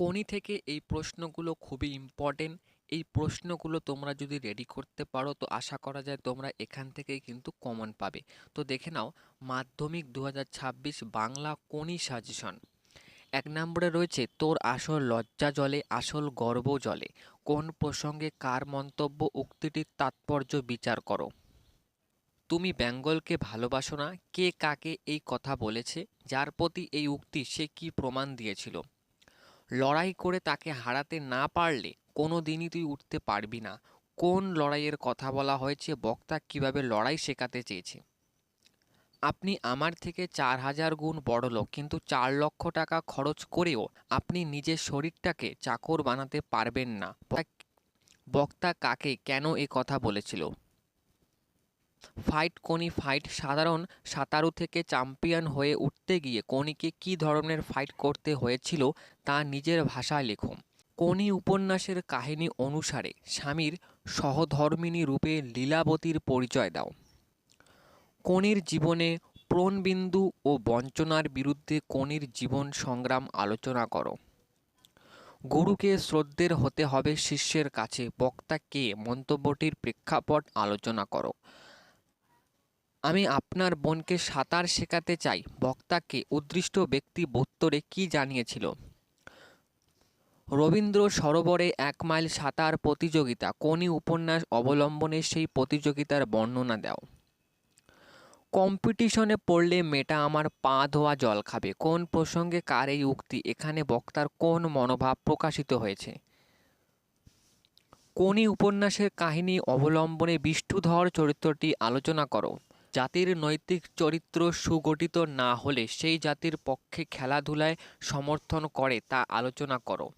কোনি থেকে এই প্রশ্নগুলো খুবই ইম্পর্টেন্ট এই প্রশ্নগুলো তোমরা যদি রেডি করতে পারো, তো আশা করা যায় তোমরা এখান থেকেই কিন্তু কমন পাবে। তো দেখে নাও, মাধ্যমিক দু হাজার ছাব্বিশ বাংলা কোনি সাজেশন এক নম্বরে রয়েছে, তোর আসল লজ্জা জলে, আসল গর্ব জলে। কোন প্রসঙ্গে কার মন্তব্য, উক্তিটির তাৎপর্য বিচার করো? তুমি বেঙ্গলকে ভালোবাসো না, কে কাকে এই কথা বলেছে, যার প্রতি এই উক্তি সে কি প্রমাণ দিয়েছিল? লড়াই করে তাকে হারাতে না পারলে কোনো দিনই তুই উঠতে পারবি না। কোন লড়াইয়ের কথা বলা হয়েছে, বক্তা কীভাবে লড়াই শেখাতে চেয়েছে? আপনি আমার থেকে চার হাজার গুণ বড় লোক, কিন্তু চার লক্ষ টাকা খরচ করেও আপনি নিজের শরীরটাকে চাকর বানাতে পারবেন না। বক্তা কাকে কেন এ কথা বলেছিল? ফাইট কোনি ফাইট সাধারণ সাঁতারু থেকে চ্যাম্পিয়ন হয়ে উঠতে গিয়ে কোনিকে কী ধরনের ফাইট করতে হয়েছিল তা নিজের ভাষায় লেখো কোনি উপন্যাসের কাহিনী অনুসারে স্বামীর সহধর্মিণী রূপে লীলাবতীর পরিচয় দাও। কোনির জীবনে প্রণবিন্দু ও বঞ্চনার বিরুদ্ধে কোনির জীবন সংগ্রাম আলোচনা করো। গুরুকে শ্রদ্ধের হতে হবে শিষ্যের কাছে, বক্তা কে, মন্তব্যটির প্রেক্ষাপট আলোচনা করো। আমি আপনার বোনকে সাঁতার শেখাতে চাই। বক্তাকে উদ্দৃষ্ট ব্যক্তি বোত্তরে কি জানিয়েছিল? রবীন্দ্র সরোবরে এক মাইল সাঁতার প্রতিযোগিতা, কোনি উপন্যাস অবলম্বনে সেই প্রতিযোগিতার বর্ণনা দাও। কম্পিটিশনে পড়লে মেয়েটা আমার পা ধোয়া জল খাবে। কোন প্রসঙ্গে কার এই উক্তি? এখানে বক্তার কোন মনোভাব প্রকাশিত হয়েছে? কোনি উপন্যাসের কাহিনী অবলম্বনে বিষ্ণুধর চরিত্রটি আলোচনা করো। জাতির নৈতিক চরিত্র সুগঠিত না হলে সেই জাতির পক্ষে খেলাধুলায় সমর্থন করে তা আলোচনা করো।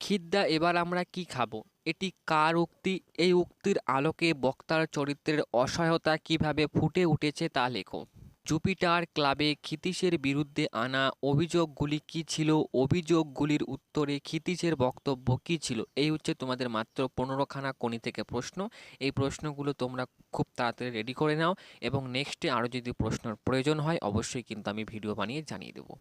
খিদ্দা, এবার আমরা কি খাব? এটি কার উক্তি? এই উক্তির আলোকে বক্তার চরিত্রের অসহায়তা কীভাবে ফুটে উঠেছে তা লেখো। জুপিটার ক্লাবে ক্ষিতীশের বিরুদ্ধে আনা অভিযোগগুলি কি ছিল? অভিযোগগুলির উত্তরে ক্ষিতীশের বক্তব্য কি ছিল? এই হচ্ছে তোমাদের মাত্র পনেরোখানা কোণি থেকে প্রশ্ন। এই প্রশ্নগুলো তোমরা খুব তাড়াতাড়ি রেডি করে নাও এবং নেক্সটে আরও যদি প্রশ্নের প্রয়োজন হয়, অবশ্যই কিন্তু আমি ভিডিও বানিয়ে জানিয়ে দেবো।